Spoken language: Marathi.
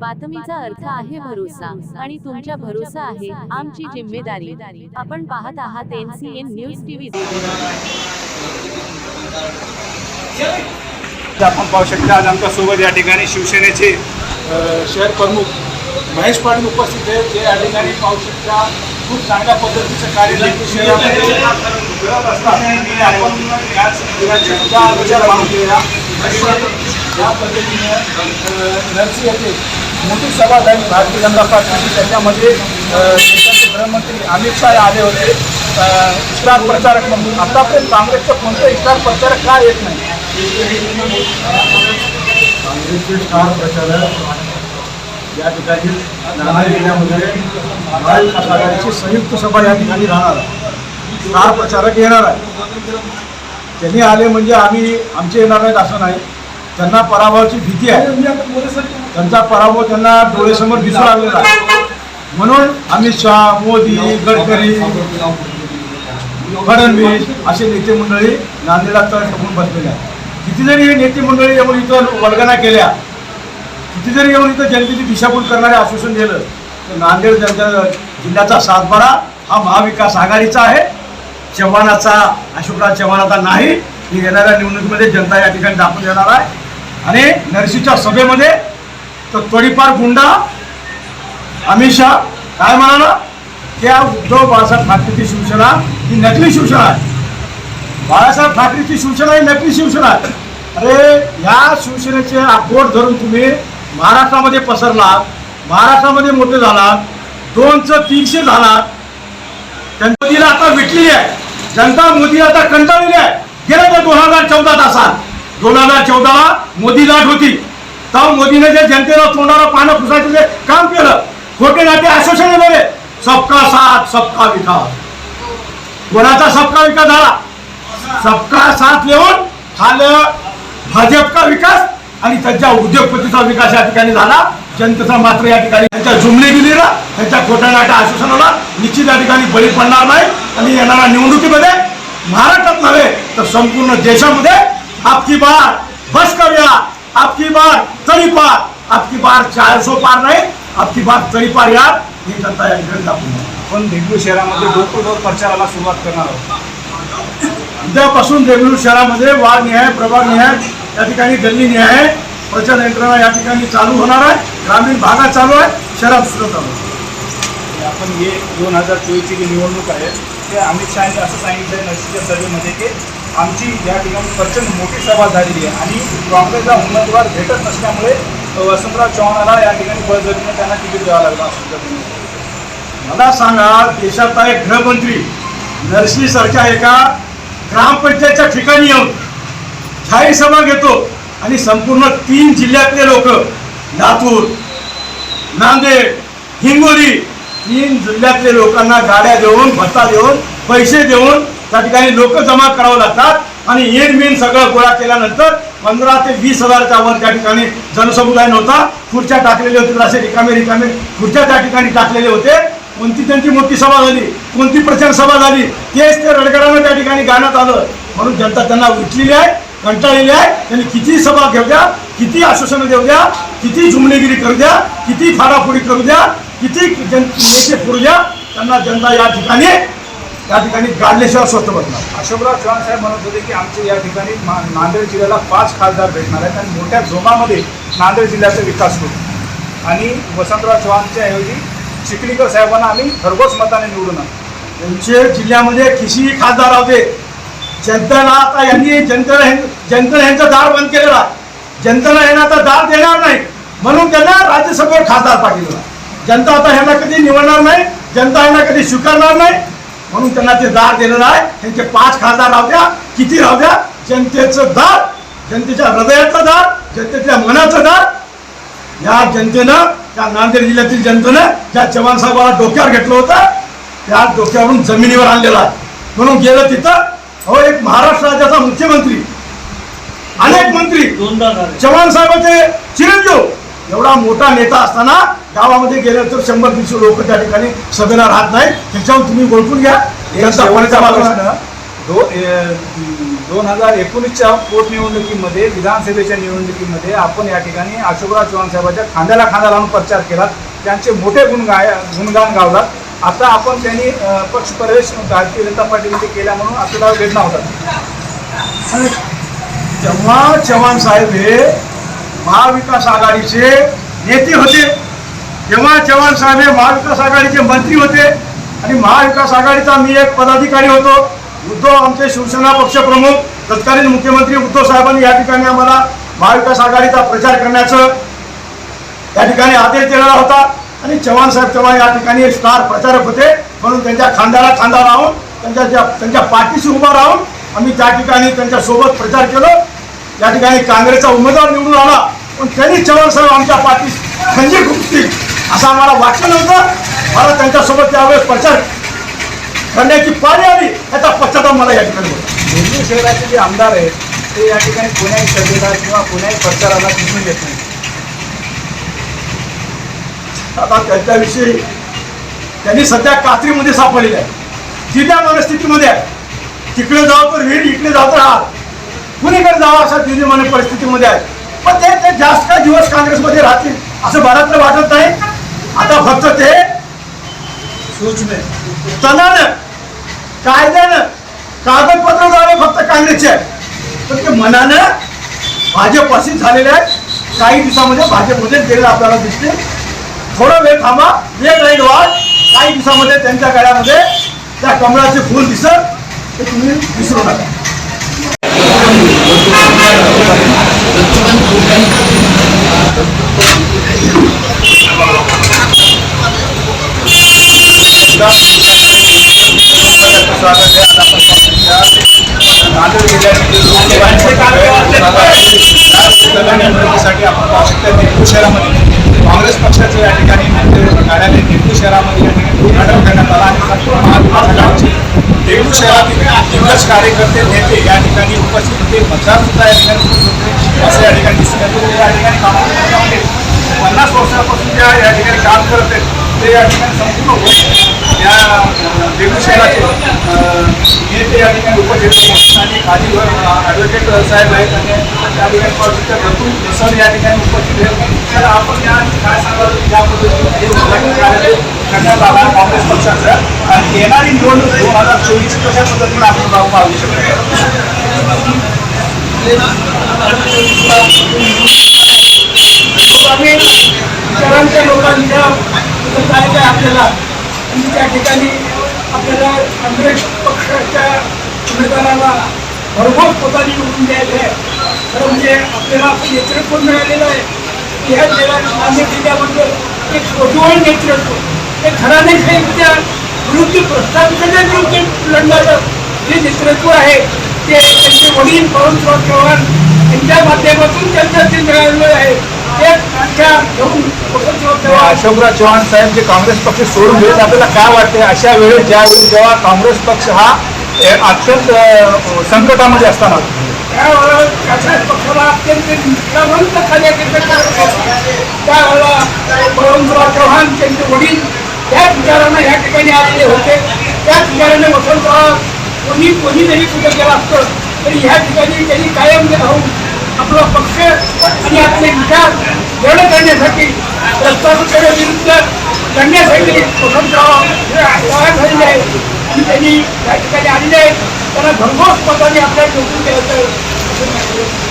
बातमीचा अर्थ आहे भरोसा आणि तुमच्या भरोसा आहे आमची जिम्मेदारी. आपण पाहत आहात N C N news TV आपण पाहू शकता आज आमच्यासोबत या ठिकाणी शिवसेनेचे शहर प्रमुख महेश पाटील उपस्थित आहेत. जे या ठिकाणी पाहू शकता खूप चांगल्या पद्धतीचं कार्य शहरामध्ये करत असतात आणि आपण याच दिनाची सुद्धा विचार मानून घेऊया. या पद्धतीने नरसी येथे मोठी सभा झाली. भारतीय जनता पार्टीची. त्याच्यामध्ये देशाचे गृहमंत्री अमित शाह आले होते. अ, प्रचारक म्हणून. आतापर्यंत काँग्रेसचं कोणतं स्टार प्रचारक का येत नाही? काँग्रेसचे स्टार प्रचारक या ठिकाणी नांदेड जिल्ह्यामध्ये महाविकास आघाडीची संयुक्त सभा या ठिकाणी राहणार आहे. स्टार प्रचारक येणार आहे. त्यांनी आले म्हणजे आम्ही आमचे येणार नाहीत असं नाही. त्यांना पराभवाची भीती आहे. त्यांचा पराभव त्यांना डोळेसमोर दिसू लागलेला आहे. म्हणून अमित शहा मोदी गडकरी फडणवीस असे नेते मंडळी नांदेडला तळ ठोकून बसलेले आहेत. किती जरी हे नेते मंडळी येऊन इथं वर्गना केल्या किती जरी येऊन इथं जनतेची दिशाभूल करणारे आश्वासन दिलं तर नांदेड जनता जिल्ह्याचा सातबारा हा महाविकास आघाडीचा आहे. चव्हाणाचा अशोकराव चव्हाणाचा नाही. ही येणाऱ्या निवडणुकीमध्ये जनता या ठिकाणी दाखवून देणार आहे. आणि नरसीच्या सभेमध्ये तर थोडीफार गुंडा अमित शहा काय म्हणाला त्या उद्धव बाळासाहेब ठाकरेची शिवसेना ही नकली शिवसेना आहे. बाळासाहेब ठाकरेची शिवसेना ही नकली शिवसेना आहे. अरे या शिवसेनेचे आपोट धरून तुम्ही महाराष्ट्रामध्ये पसरलात महाराष्ट्रामध्ये मोठे झालात दोनचं तीनशे झालात. त्यांच्या आता विटली आहे. जनता मोदी आता कंटाळलेली आहे. गेल्या त्या दोन हजार चौदा तासात दोन हजार चौदाला मोदी लाट होती. तेव्हा मोदीने जे जनतेला तोंडाला पानं पुसायचं जे काम केलं. खोटे नाटे आश्वासन सबका साथ सबका विकास. कोणाचा सबका विकास झाला? सबका साथ लेऊन झालं भाजपचा विकास आणि त्यांच्या उद्योगपतीचा विकास या ठिकाणी झाला. जनतेचा मात्र या ठिकाणी त्यांच्या जुमलेगिरीला त्यांच्या खोट्या नाट्या आश्वासनाला निश्चित या ठिकाणी बळी पडणार नाही. आणि येणाऱ्या निवडणुकीमध्ये महाराष्ट्रात नव्हे तर संपूर्ण देशामध्ये आपकी बार बस करूया आपकी बार तरी पार। आपकी बार चारसो पार नाही आपकी बार तरी पार या ही जनता या ठिकाणी दाखवून. आपण देगलूर शहरामध्ये टू डोर प्रचाराला सुरुवात करणार आहोत. उद्यापासून देगलूर शहरामध्ये वार्ड निहाय प्रभाग निहाय या ठिकाणी गल्ली निहाय प्रचार यंत्रणा या ठिकाणी चालू होणार आहे. ग्रामीण भागात चालू आहे. शहरात सुद्धा चालू आहे. आपण हे दोन हजार चोवीसची जी निवडणूक आहे ते अमित शहानी असं सांगितलं आहे नरसीच्या सभेमध्ये की आमची या ठिकाणी प्रचंड मोठी सभा झालेली आहे. आणि काँग्रेसला उमेदवार भेटत नसल्यामुळे वसंतराव चव्हाणाला या ठिकाणी बळजबरीने त्यांना तिकीट द्यावं लागलं असं मला सांगा देशात एक गृहमंत्री नरसी सारख्या एका ग्रामपंचायतच्या ठिकाणी येऊन जाहीर सभा घेतो आणि संपूर्ण तीन जिल्ह्यातले लोक लातूर नांदेड हिंगोली तीन जिल्ह्यातले लोकांना गाड्या देऊन भत्ता देऊन पैसे देऊन त्या ठिकाणी लोक जमा करावं लागतात. आणि येन मेन सगळं गोळा केल्यानंतर पंधरा ते वीस हजारच्या वर त्या ठिकाणी जनसमुदाय नव्हता. खुर्च्या टाकलेले होते असे रिकामे रिकामे खुर्च्या त्या ठिकाणी टाकलेले होते. कोणती त्यांची मोठी सभा झाली कोणती प्रचार सभा झाली तेच ते रडगडानं त्या ठिकाणी गाण्यात आलं. म्हणून जनता त्यांना उठलेली आहे कंटाळलेली आहे. त्यांनी किती सभा घेऊ द्या किती आश्वासनं देऊ द्या किती जुमलेगिरी करू द्या किती फाडाफोडी करू द्या किती जन नेते फोडू द्या त्यांना जनता या ठिकाणी या ठिकाणी गाडल्याशिवाय स्वस्त बसणार अशोकराव चव्हाण साहेब म्हणत होते की आमचे या ठिकाणी मा- नांदेड जिल्ह्याला पाच खासदार भेटणार आहेत आणि मोठ्या जोमामध्ये नांदेड जिल्ह्याचा विकास होतो आणि वसंतराव चव्हाणच्या ऐवजी चिखलीकर साहेबांना आम्ही भरघोस मताने निवडून आणू. त्यांचे जिल्ह्यामध्ये किती खासदार होते जनतेला आता यांनी जनतेला जनतेला यांचं दार बंद केलेलं आहे. जनतेला यांना आता दार देणार नाही. म्हणून त्यांना राज्यसभेवर खासदार पाठवला जनता आता ह्यांना कधी निवडणार नाही जनता यांना कधी स्वीकारणार नाही म्हणून त्यांना ते दार दिलेलं आहे त्यांचे पाच खासदार राहू द्या किती राहू द्या जनतेचं दार जनतेच्या हृदयाचं दार जनतेच्या मनाचं दार. या जनतेनं त्या नांदेड जिल्ह्यातील जनतेनं त्या चव्हाण साहेबाला डोक्यावर घेतलं होतं त्या डोक्यावरून जमिनीवर आणलेला आहे. म्हणून गेलं तिथं हो एक महाराष्ट्र राज्याचा मुख्यमंत्री अनेक मंत्री चव्हाण साहेबाचे चिरंजीव एवढा मोठा नेता असताना गावामध्ये गेलं तर शंभर दीडशे लोक त्या ठिकाणी सभेला राहत नाही त्याच्यावर तुम्ही ओळखून घ्या. दोन हजार एकोणीसच्या पोटनिवडणुकीमध्ये विधानसभेच्या निवडणुकीमध्ये आपण या ठिकाणी अशोकराव चव्हाण साहेबांच्या खांद्याला खांदा लावून प्रचार केला. त्यांचे मोठे गुण गाय गुणगान गावलात. आता आपण त्यांनी अ, पक्षप्रवेश भारतीय जनता पार्टीमध्ये केल्या म्हणून आपल्याला वेदना होतात आणि जेव्हा चव्हाण साहेब हे महाविकास आघाडीचे नेते होते. जेव्हा चव्हाण साहेब हे महाविकास आघाडीचे मंत्री होते. आणि महाविकास आघाडीचा मी एक पदाधिकारी होतो. उद्धव आमचे शिवसेना पक्षप्रमुख तत्कालीन मुख्यमंत्री उद्धव साहेबांनी या ठिकाणी आम्हाला महाविकास आघाडीचा प्रचार करण्याचं या ठिकाणी आदेश दिलेला होता. आणि चव्हाण साहेब तेव्हा या ठिकाणी स्टार प्रचारक होते. म्हणून त्यांच्या खांद्याला खांदा लावून त्यांच्या ज्या त्यांच्या पाठीशी उभा राहून आम्ही त्या ठिकाणी त्यांच्यासोबत प्रचार केलो. या ठिकाणी काँग्रेसचा उमेदवार निवडून आला. पण त्यांनी चव्हाण साहेब आमच्या पाठीस खंजीर खुपतील असं आम्हाला वाटलं नव्हतं. मला त्यांच्यासोबत त्यावेळेस प्रचार करण्याची पाळी आली. याचा पश्चाताप मला या ठिकाणी देवणी शहराचे जे आमदार आहेत ते या ठिकाणी कोण्याही सभेला किंवा कोण्याही प्रचाराला दिसून येत नाही. आता त्यांच्याविषयी त्यांनी सध्या कात्रीमध्ये सापडलेले आहे तिथल्या मनस्थितीमध्ये आहे. तिकडे जाऊ तर विहीर इकडे जाऊ तर हार. कुणीकडे जावं अशा तिन्ही मन परिस्थितीमध्ये आहे? पण ते ते जास्त काय दिवस काँग्रेसमध्ये राहतील असं बऱ्याच वाटत नाही. आता फक्त ते सूचने तनानं कायद्यानं कागदपत्राद्वारे फक्त काँग्रेसचे. पण ते मनानं भाजपपासून झालेले आहेत. काही दिवसामध्ये भाजपमध्ये गेलेलं आपल्याला दिसते. थोडा वेळ थांबा. वेळ राहील. वाट काही दिवसामध्ये त्यांच्या गळ्यामध्ये त्या कमळाचे फूल दिसत ते तुम्ही विसरू नका. स्वागत आपण पाहू शकता देगलूर शहरामध्ये काँग्रेस पक्षाचं या ठिकाणी कार्यालय देगलूर शहरामध्ये या ठिकाणी उद्घाटन करण्यात आला आणि संपूर्ण महाविकास आघाडीचे शहरातील दिग्गज कार्यकर्ते नेते या ठिकाणी उपस्थित होते. मतदार सुद्धा या ठिकाणी उपस्थित होते असं या ठिकाणी दिसून येते या ठिकाणी कामामध्ये पन्नास वर्षापासून ज्या या ठिकाणी काम करत आहेत ते या ठिकाणी संपूर्ण होते या देगलूर शहराचे नेते या ठिकाणी उपजिल्हा आणि खाली ॲडव्होकेट साहेब आहेत आणि त्या ठिकाणी पक्षाच्या रतून सर या ठिकाणी उपस्थित आहेत. तर आपण या काय सांगाल या पद्धतीने उद्घाटन कार्यालय करण्यात आला काँग्रेस पक्षाचं. आणि येणारी निवडणूक दोन हजार चोवीस कशा पद्धतीने आपण पाहू शकतो. शहरांच्या लोकांच्या काय काय आपल्याला आणि त्या ठिकाणी आपल्याला काँग्रेस पक्षाच्या उमेदवाराला भरघोस पोतानी निवडून द्यायचं आहे. खरं म्हणजे आपल्याला असं नेतृत्व मिळालेलं आहे. की ह्या जिल्ह्यात मान्य जिल्ह्यामध्ये एक सोजवळ नेतृत्व एक घराण्याच्या विरुद्ध प्रस्तावितेच्या विरुद्ध लढणारं जे नेतृत्व आहे. ते त्यांचे वडील पवनराव चव्हाण यांच्या माध्यमातून त्यांच्या ते मिळालेलं आहे. ते त्यांच्या घेऊन वसंतराव चव्हाण अशोकराव चव्हाण साहेब जे काँग्रेस पक्ष सोडून गेले आपल्याला काय वाटते अशा वेळेस ज्यावेळी जेव्हा काँग्रेस पक्ष हा अत्यंत संकटामध्ये असताना त्यावेळेला काँग्रेस पक्षाला अत्यंत निष्ठावंत कार्यकर्ते त्यावेळेला पवनराव चव्हाण त्यांचे वडील त्याच विचारानं या ठिकाणी आलेले होते. त्याच विचाराने वसंतराव कोणी कोणी जरी कुठे गेला असतं तरी ह्या ठिकाणी त्यांनी कायम राहून आपला पक्ष आणि आपले विचार दृढ करण्यासाठी प्रस्तावितेच्या विरुद्ध लढण्यासाठी वसंतराव तयार झालेले आहेत आणि त्यांनी या ठिकाणी आलेले आहेत त्यांना भरघोस पदाने आपल्याला नोकरी द्यायचं आहे.